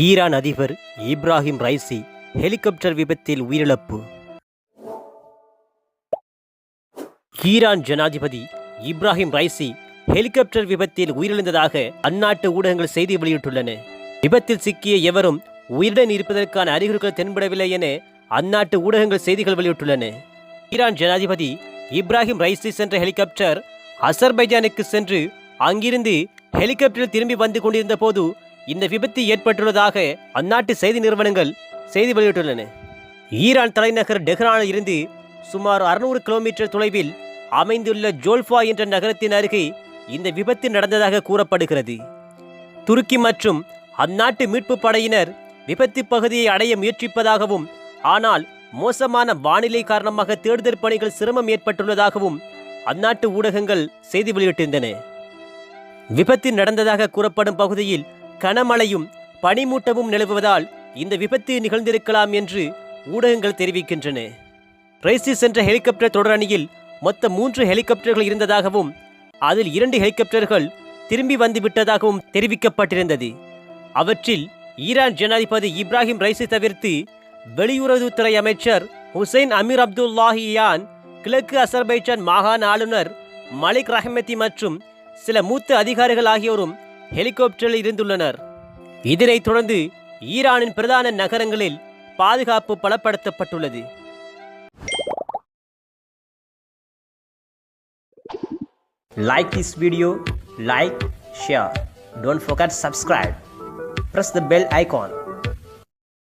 Iran அதிபர் Ebrahim Raisi helicopter விபத்தில் உயிரிழப்பு. ஈரான் ஜனாதிபதி இப்ராஹிம் ரைசி ஹெலிகாப்டர் விபத்தில் உயிரிழந்ததாக அந்நாட்டு ஊடகங்கள் செய்தி வெளியிட்டுள்ளன. விபத்தில் சிக்கிய எவரும் உயிருடன் இருப்பதற்கான அறிகுறிகள் தென்படவில்லை என அந்நாட்டு ஊடகங்கள் செய்திகள் வெளியிட்டுள்ளன. ஈரான் ஜனாதிபதி இப்ராஹிம் ரைசி சென்ற ஹெலிகாப்டர் அசர்பைஜானுக்கு சென்று அங்கிருந்து ஹெலிகாப்டரில் திரும்பி வந்து கொண்டிருந்த போது இந்த விபத்து ஏற்பட்டுள்ளதாக அந்நாட்டு செய்தி நிறுவனங்கள் செய்தி வெளியிட்டுள்ளன. ஈரான் தலைநகர் டெஹ்ரானில் இருந்து சுமார் அறுநூறு கிலோமீட்டர் தொலைவில் அமைந்துள்ள ஜோல்ஃபா என்ற நகரத்தின் அருகே இந்த விபத்து நடந்ததாக கூறப்படுகிறது. துருக்கி மற்றும் அந்நாட்டு மீட்பு படையினர் விபத்து பகுதியை அடைய முயற்சிப்பதாகவும் ஆனால் மோசமான வானிலை காரணமாக தேடுதல் பணிகள் சிரமம் ஏற்பட்டுள்ளதாகவும் அந்நாட்டு ஊடகங்கள் செய்தி வெளியிட்டிருந்தன. விபத்து நடந்ததாக கூறப்படும் பகுதியில் கனமழையும் பனிமூட்டமும் நிலவுவதால் இந்த விபத்து நிகழ்ந்திருக்கலாம் என்று ஊடகங்கள் தெரிவிக்கின்றன. ரைசி சென்ற ஹெலிகாப்டர் தொடரணியில் மொத்த மூன்று ஹெலிகாப்டர்கள் இருந்ததாகவும் அதில் இரண்டு ஹெலிகாப்டர்கள் திரும்பி வந்துவிட்டதாகவும் தெரிவிக்கப்பட்டிருந்தது. அவற்றில் ஈரான் ஜனாதிபதி இப்ராஹிம் ரைசி தவிர்த்து வெளியுறவுத்துறை அமைச்சர் ஹுசைன் அமீர் அப்துல்லாஹியான் கிழக்கு அசர்பைஜான் மாகாண ஆளுநர் மலிக் ரஹமதி மற்றும் சில மூத்த அதிகாரிகள் ஆகியோரும் ஹெலிகாப்டரில் இருந்துள்ளனர் இதனைத் தொடர்ந்து ஈரானின் பிரதான நகரங்களில் பாதுகாப்பு பலப்படுத்தப்பட்டுள்ளது Like this video, like, share. Don't forget subscribe. Press the bell icon